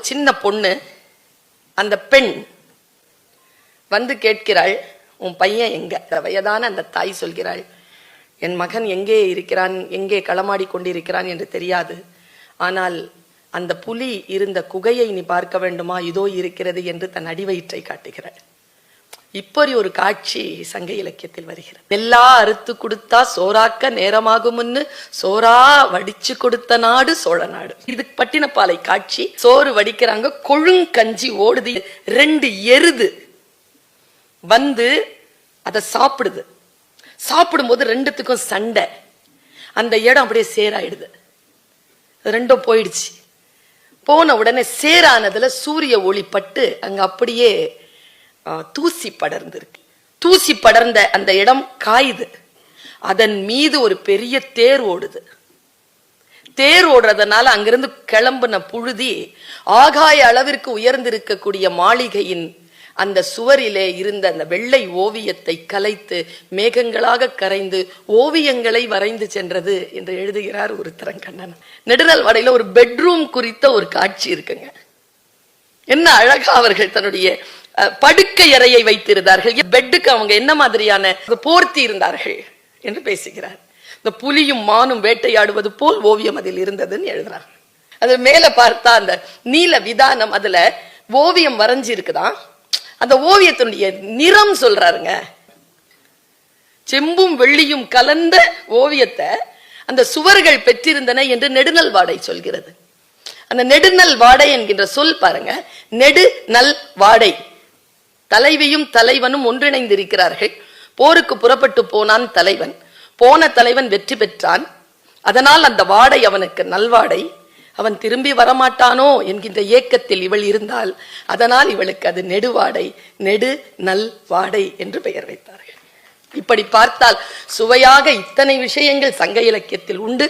சின்ன பொண்ணு அந்த பெண் வந்து கேட்கிறாள் உன் பையன் எங்க? வயதான அந்த தாய் சொல்கிறாள் என் மகன் எங்கே இருக்கிறான் எங்கே களமாடி கொண்டிருக்கிறான் என்று தெரியாது. ஆனால் அந்த புலி இருந்த குகையை நீ பார்க்க வேண்டுமா? இதோ இருக்கிறது என்று தன் அடிவயிற்றை காட்டுகிறாள். இப்படி ஒரு காட்சி சங்க இலக்கியத்தில் வருகிறது. எல்லா அறுத்து கொடுத்தா சோறாக்க நேரமாகும்னு சோறா வடிச்சு கொடுத்த நாடு சோழ நாடு. இது பட்டினப்பாலை காட்சி. சோறு வடிக்கிறாங்க கொழுங்கஞ்சி ஓடுது ரெண்டு எருது வந்து அதை சாப்பிடுது. சாப்பிடும்போது ரெண்டுத்துக்கும் சண்டை. அந்த இடம் அப்படியே சேராயிடுது. ரெண்டும் போயிடுச்சு. போன உடனே சேரானதுல சூரிய ஒளி பட்டு அங்க அப்படியே தூசி படர்ந்திருக்கு. தூசி படர்ந்த அந்த இடம் காயுது. அதன் மீது ஒரு பெரிய தேர் ஓடுது. தேர் ஓடுறதுனால அங்கிருந்து கிளம்புன புழுதி ஆகாய அளவிற்கு உயர்ந்திருக்கக்கூடிய மாளிகையின் அந்த சுவரிலே இருந்த அந்த வெள்ளை ஓவியத்தை கலைத்து மேகங்களாக கரைந்து ஓவியங்களை வரைந்து சென்றது என்று எழுதுகிறார் ஒரு திறங்கண்ணன் நெடுநல் வடையில ஒரு பெட்ரூம் குறித்த ஒரு காட்சி இருக்குங்க. என்ன அழகா அவர்கள் தன்னுடைய படுக்கை அறையை வைத்திருந்தார்கள். பெட்டுக்கு அவங்க என்ன மாதிரியான போர்த்தி இருந்தார்கள் என்று பேசுகிறார். இந்த புலியும் மானும் வேட்டையாடுவது போல் ஓவியம் அதில் இருந்ததுன்னு எழுதுறாங்க. அது மேல பார்த்தா அந்த நீல விதானம் அதுல ஓவியம் வரைஞ்சி இருக்குதான் அந்த ஓவியத்தினுடைய நிறம் சொல்றாருங்க. செம்பும் வெள்ளியும் கலந்த ஓவியத்தை அந்த சுவர்கள் பெற்றிருந்தன என்று நெடுநல் வாடை சொல்கிறது. அந்த நெடுநல் வாடை என்கின்ற சொல் பாருங்க. நெடு நல் வாடை. தலைவியும் தலைவனும் ஒன்றிணைந்திருக்கிறார்கள். போருக்கு புறப்பட்டு போனான் தலைவன். போன தலைவன் வெற்றி பெற்றான். அதனால் அந்த வாடை அவனுக்கு நல்வாடை. அவன் திரும்பி வரமாட்டானோ என்கின்ற ஏக்கத்தில் இவள் இருந்தால் அதனால் இவளுக்கு அது நெடுவாடை நெடு நல் வாடை என்று பெயர் வைத்தார்கள். இப்படி பார்த்தால் சுவையாக இத்தனை விஷயங்கள் சங்க இலக்கியத்தில் உண்டு.